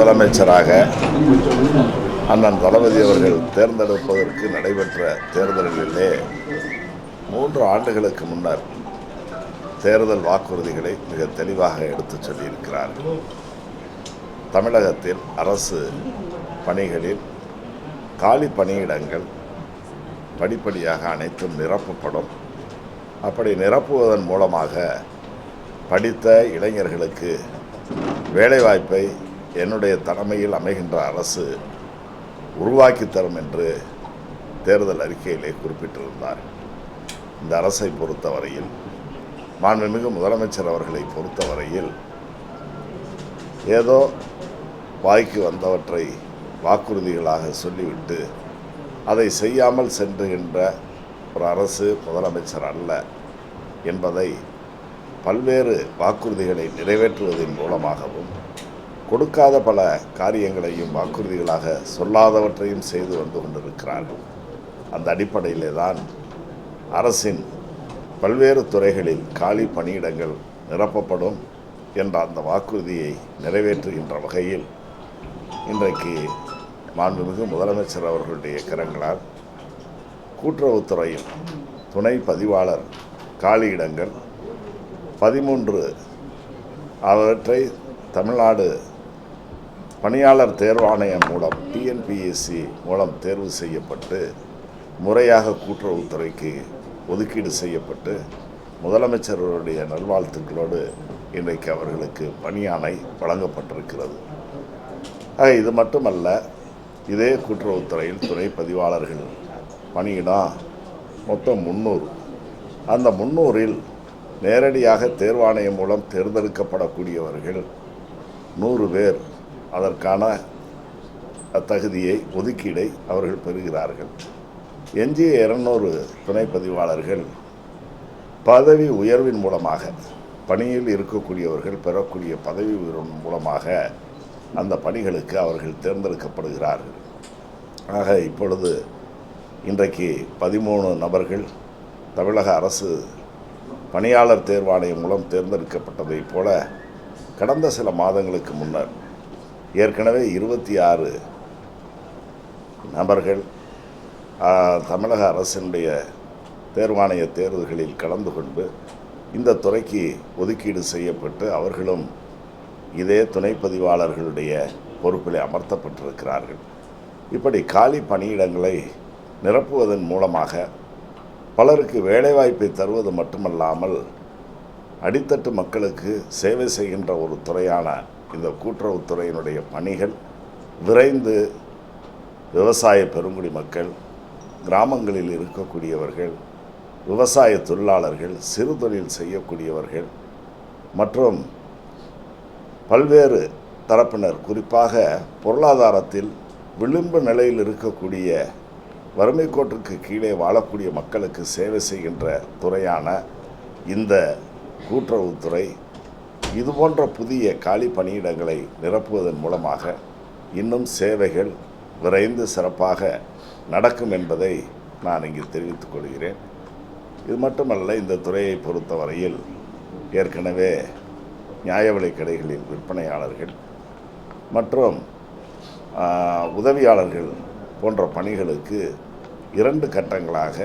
முதலமைச்சராக அண்ணன் தளபதி அவர்கள் தேர்ந்தெடுப்பதற்கு நடைபெற்ற தேர்தல்களிலே மூன்று ஆண்டுகளுக்கு முன்னர் தேர்தல் வாக்குறுதிகளை மிக தெளிவாக எடுத்துச் சொல்லியிருக்கிறார்கள் தமிழகத்தில் அரசு பணிகளில் காலி பணியிடங்கள் படிப்படியாக அனைத்தும் நிரப்பப்படும். அப்படி நிரப்புவதன் மூலமாக படித்த இளைஞர்களுக்கு வேலைவாய்ப்பை என்னுடைய தலைமையில் அமைகின்ற அரசு உருவாக்கி தரும் என்று தேர்தல் அறிக்கையிலே குறிப்பிட்டிருந்தார். இந்த அரசை பொறுத்தவரையில் மாண்புமிகு முதலமைச்சர் அவர்களை பொறுத்தவரையில் ஏதோ வாய்க்கு வந்தவற்றை வாக்குறுதிகளாக சொல்லிவிட்டு அதை செய்யாமல் சென்றுகின்ற ஒரு அரசு முதலமைச்சர் அல்ல என்பதை பல்வேறு வாக்குறுதிகளை நிறைவேற்றுவதன் மூலமாகவும் கொடுக்காத பல காரியங்களையும் வாக்குறுதிகளாக சொல்லாதவற்றையும் செய்து வந்து கொண்டிருக்கிறார்கள் அந்த அடிப்படையிலே தான் அரசின் பல்வேறு துறைகளில் காலி பணியிடங்கள் நிரப்பப்படும் என்ற அந்த வாக்குறுதியை நிறைவேற்றுகின்ற வகையில் இன்றைக்கு மாண்புமிகு முதலமைச்சர் அவர்களுடைய கரங்களால் கூட்டுறவுத்துறையில் துணை பதிவாளர் காலியிடங்கள் பதிமூன்று அவற்றை தமிழ்நாடு பணியாளர் தேர்வாணையம் மூலம் டிஎன்பிஎஸ்சி மூலம் தேர்வு செய்யப்பட்டு முறையாக கூட்டுறவுத்துறைக்கு ஒதுக்கீடு செய்யப்பட்டு முதலமைச்சர்களுடைய நல்வாழ்த்துக்களோடு இன்றைக்கு அவர்களுக்கு பணியாணை வழங்கப்பட்டிருக்கிறது. ஆக இது மட்டுமல்ல இதே கூட்டுறவுத்துறையில் துணை பதிவாளர்கள் பணியிடம் மொத்தம் முந்நூறு. அந்த முந்நூறில் நேரடியாக தேர்வாணையம் மூலம் தேர்ந்தெடுக்கப்படக்கூடியவர்கள் நூறு பேர். அதற்கான தகுதியை ஒதுக்கீடை அவர்கள் பெறுகிறார்கள். எஞ்சிய இருநூறு துணை பதிவாளர்கள் பதவி உயர்வின் மூலமாக பணியில் இருக்கக்கூடியவர்கள் பெறக்கூடிய பதவி உயர்வின் மூலமாக அந்த பணிகளுக்கு அவர்கள் தேர்ந்தெடுக்கப்படுகிறார்கள். ஆக இப்பொழுது இன்றைக்கு பதிமூணு நபர்கள் தமிழக அரசு பணியாளர் தேர்வாணையம் மூலம் தேர்ந்தெடுக்கப்பட்டதைப் போல கடந்த சில மாதங்களுக்கு முன்னர் ஏற்கனவே இருபத்தி ஆறு நபர்கள் தமிழக அரசினுடைய தேர்வாணைய தேர்வுகளில் கலந்து கொண்டு இந்த துறைக்கு ஒதுக்கீடு செய்யப்பட்டு அவர்களும் இதே துணை பதிவாளர்களுடைய பொறுப்பில் அமர்த்தப்பட்டிருக்கிறார்கள். இப்படி காலி பணியிடங்களை நிரப்புவதன் மூலமாக பலருக்கு வேலைவாய்ப்பை தருவது மட்டுமல்லாமல் அடித்தட்டு மக்களுக்கு சேவை செய்கின்ற ஒரு துறையான இந்த கூட்டுறவுத்துறையினுடைய பணிகள் விரைந்து விவசாய பெருங்குடி மக்கள் கிராமங்களில் இருக்கக்கூடியவர்கள் விவசாய தொழிலாளர்கள் சிறு தொழில் செய்யக்கூடியவர்கள் மற்றும் பல்வேறு தரப்பினர் குறிப்பாக பொருளாதாரத்தில் விளிம்பு நிலையில் இருக்கக்கூடிய வறுமை கோட்டுக்கு கீழே வாழக்கூடிய மக்களுக்கு சேவை செய்கின்ற துறையான இந்த கூட்டுறவுத்துறை இது போன்ற புதிய காலி பணியிடங்களை நிரப்புவதன் மூலமாக இன்னும் சேவைகள் விரைந்து சிறப்பாக நடக்கும் என்பதை நான் இங்கு தெரிவித்துக் கொள்கிறேன். இது மட்டுமல்ல இந்த துறையை பொறுத்தவரையில் ஏற்கனவே நியாய விலைக் கடைகளில் விற்பனையாளர்கள் மற்றும் உதவியாளர்கள் போன்ற பணிகளுக்கு இரண்டு கட்டங்களாக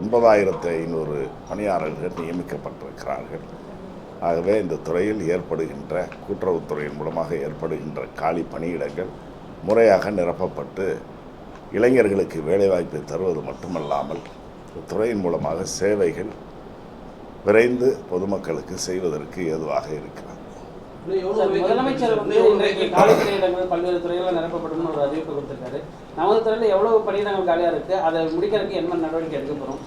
ஒன்பதாயிரத்து ஐநூறு பணியாளர்கள் நியமிக்கப்பட்டிருக்கிறார்கள். ஆகவே இந்த துறையில் ஏற்படுகின்ற கூட்டுறவுத்துறையின் மூலமாக ஏற்படுகின்ற காலி பணியிடங்கள் முறையாக நிரப்பப்பட்டு இளைஞர்களுக்கு வேலைவாய்ப்பை தருவது மட்டுமல்லாமல் துறையின் மூலமாக சேவைகள் விரைந்து பொதுமக்களுக்கு செய்வதற்கு ஏதுவாக இருக்கிறது. சார், முதலமைச்சர் வந்து இன்றைக்கு காலி பணியிடங்கள் பல்வேறு துறைகளில் நிரப்பப்படும் ஒரு அறிவிப்பு கொடுத்திருக்காரு. நமது துறையில் எவ்வளவு பணியிடங்கள் காலியாக இருக்கு? அதை முடிக்கிறதுக்கு என்ன நடவடிக்கை எடுக்க போறோம்?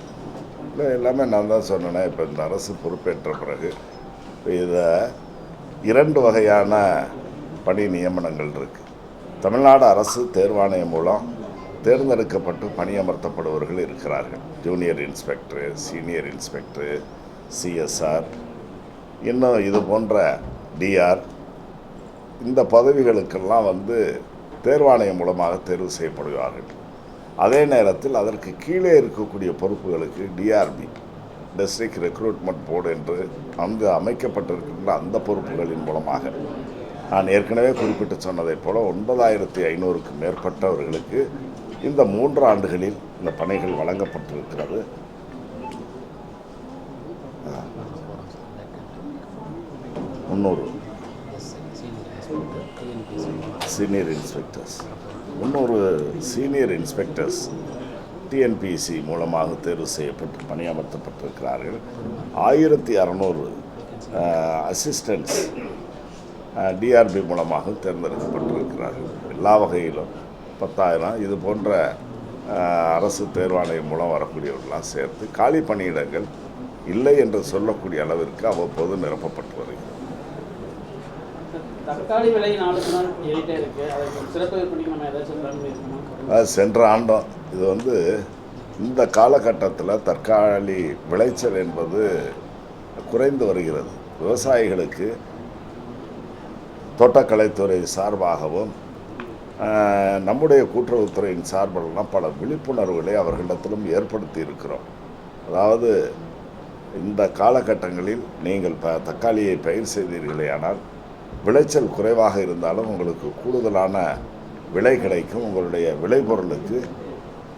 இல்லை எல்லாமே நான் தான் சொன்னேனே இப்போ இந்த அரசு பொறுப்பேற்ற பிறகு இதை இரண்டு வகையான பணி நியமனங்கள் இருக்குது தமிழ்நாடு அரசு தேர்வாணையம் மூலம் தேர்ந்தெடுக்கப்பட்டு பணியமர்த்தப்படுபவர்கள் இருக்கிறார்கள். Junior inspector senior inspector CSR இன்னும் இது போன்ற டிஆர் இந்த பதவிகளுக்கெல்லாம் வந்து தேர்வாணையம் மூலமாக தேர்வு செய்யப்படுவார்கள். அதே நேரத்தில் அதற்கு கீழே இருக்கக்கூடிய பொறுப்புகளுக்கு டிஆர்பி டிஸ்ட்ரிக்ட் ரெக்ரூட்மெண்ட் போர்டு என்று அங்கு அமைக்கப்பட்டிருக்கின்ற அந்த பொறுப்புகளின் மூலமாக. நான் ஏற்கனவே குறிப்பிட்டு சொன்னதைப் போல ஒன்பதாயிரத்தி ஐநூறுக்கு மேற்பட்டவர்களுக்கு இந்த மூன்று ஆண்டுகளில் இந்த பணிகள் வழங்கப்பட்டிருக்கிறது. முந்நூறு. சீனியர் இன்ஸ்பெக்டர்ஸ் முந்நூறு சீனியர் இன்ஸ்பெக்டர்ஸ் டிஎன்பிசி மூலமாக தேர்வு செய்யப்பட்டு பணியமர்த்தப்பட்டிருக்கிறார்கள். ஆயிரத்தி அறநூறு அசிஸ்டன்ட்ஸ் டிஆர்பி மூலமாக தேர்ந்தெடுக்கப்பட்டிருக்கிறார்கள். எல்லா வகையிலும் பத்தாயிரம். இது போன்ற அரசு தேர்வாணையம் மூலம் வரக்கூடியவர்களாம் சேர்த்து காலி பணியிடங்கள் இல்லை என்று சொல்லக்கூடிய அளவிற்கு அவ்வப்போது நிரப்பப்பட்டு வருகிறது. தக்காளி விலை நாளுக்கு நாள் ஏறிட்டே இருக்கு. அதை சிறப்பு விற்பனைக்கு நம்ம ஏதாச்சும் சென்ற ஆண்டும். இது வந்து இந்த காலகட்டத்தில் தற்காலி விளைச்சல் என்பது குறைந்து வருகிறது. விவசாயிகளுக்கு தோட்டக்கலைத்துறை சார்பாகவும் நம்முடைய கூட்டுறவுத்துறையின் சார்பிலாம் பல விழிப்புணர்வுகளை அவர்களிடத்திலும் ஏற்படுத்தி இருக்கிறோம். அதாவது இந்த காலகட்டங்களில் நீங்கள் ப தக்காளியை பயிர் செய்தீர்களே ஆனால் விளைச்சல் குறைவாக இருந்தாலும் உங்களுக்கு கூடுதலான விலை கிடைக்கும் உங்களுடைய விளைபொருளுக்கு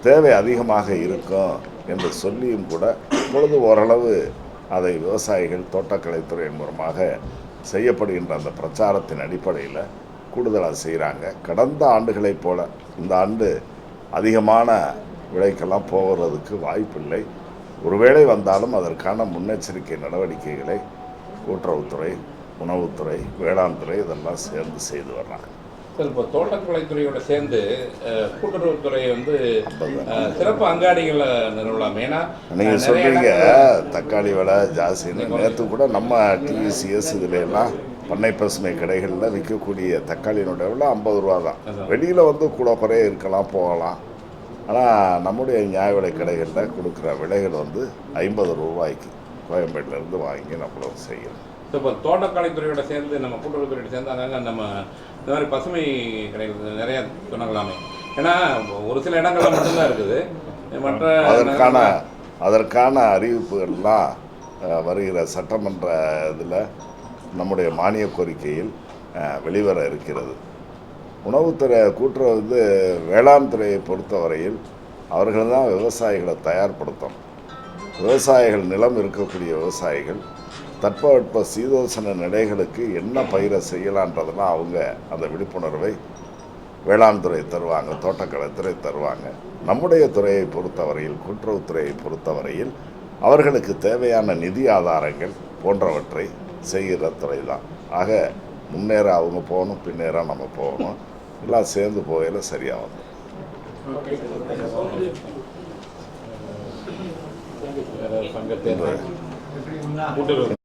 தேவை அதிகமாக இருக்கும் என்று சொல்லியும் கூட இப்பொழுது ஓரளவு அதை விவசாயிகள் தோட்டக்கலைத்துறையின் மூலமாக செய்யப்படுகின்ற அந்த பிரச்சாரத்தின் அடிப்படையில் கூடுதலாக செய்கிறாங்க கடந்த ஆண்டுகளைப் போல இந்த ஆண்டு அதிகமான விலைக்கெல்லாம் போகிறதுக்கு வாய்ப்பில்லை. ஒருவேளை வந்தாலும் அதற்கான முன்னெச்சரிக்கை நடவடிக்கைகளை கூட்டுறவுத்துறை உணவுத்துறை வேளாண் துறை இதெல்லாம் சேர்ந்து செய்து வர்றாங்க. சார் இப்போ தோட்டக்கலைத்துறையோட சேர்ந்து கூட்டுறவுத்துறை வந்து சிறப்பு அங்காடிகளை நிறுவலாம். ஏன்னா நீங்கள் இடங்கள்ல- தக்காளி விலை ஜாஸ்தின்னு. நேற்று கூட நம்ம டிவிசிஎஸ் இதுல எல்லாம் பண்ணை பசுமை கடைகளில் விற்கக்கூடிய தக்காளியினுடைய விலை ஐம்பது ரூபா தான். வெளியில் வந்து கூட குறைய இருக்கலாம் போகலாம். ஆனால் நம்முடைய நியாய விலை கடைகளில் கொடுக்குற விலைகள் வந்து ஐம்பது ரூபாய்க்கு கோயம்பேட்டிலேருந்து வாங்கி நம்மளும் செய்யணும் இப்போ இப்போ தோட்டக்கலைத்துறையோட சேர்ந்து நம்ம கூட்டுறவுத்துறையோட சேர்ந்து அங்கங்க நம்ம இந்த மாதிரி பசுமை கடைகள் நிறையா சொன்னாங்களாமே. ஏன்னா ஒரு சில இடங்கள்ல மட்டும்தான் இருக்குது. மற்ற அதற்கான அதற்கான அறிவிப்புகள்லாம் வருகிற சட்டமன்ற இதில் நம்முடைய மானிய கோரிக்கையில் வெளிவர இருக்கிறது. உணவுத்துறை கூட்டுறவு வந்து வேளாண் துறையை பொறுத்தவரையில் அவர்கள் தான் விவசாயிகளை தயார்படுத்தணும். விவசாயிகள் நிலம் இருக்கக்கூடிய விவசாயிகள் தட்பவெட்ப சீதோசன நிலைகளுக்கு என்ன பயிரை செய்யலான்றதெல்லாம் அவங்க அந்த விழிப்புணர்வை வேளாண் துறை தருவாங்க தோட்டக்கலைத்துறை தருவாங்க. நம்முடைய துறையை பொறுத்தவரையில் கூட்டுறவுத்துறையை பொறுத்தவரையில் அவர்களுக்கு தேவையான நிதி ஆதாரங்கள் போன்றவற்றை செய்கிற துறை தான். ஆக முன்னேற அவங்க போகணும் பின்னேற நம்ம போகணும். எல்லாம் சேர்ந்து போகையில் சரியாக வரும் சங்கத்தின் கூட்டுறவு.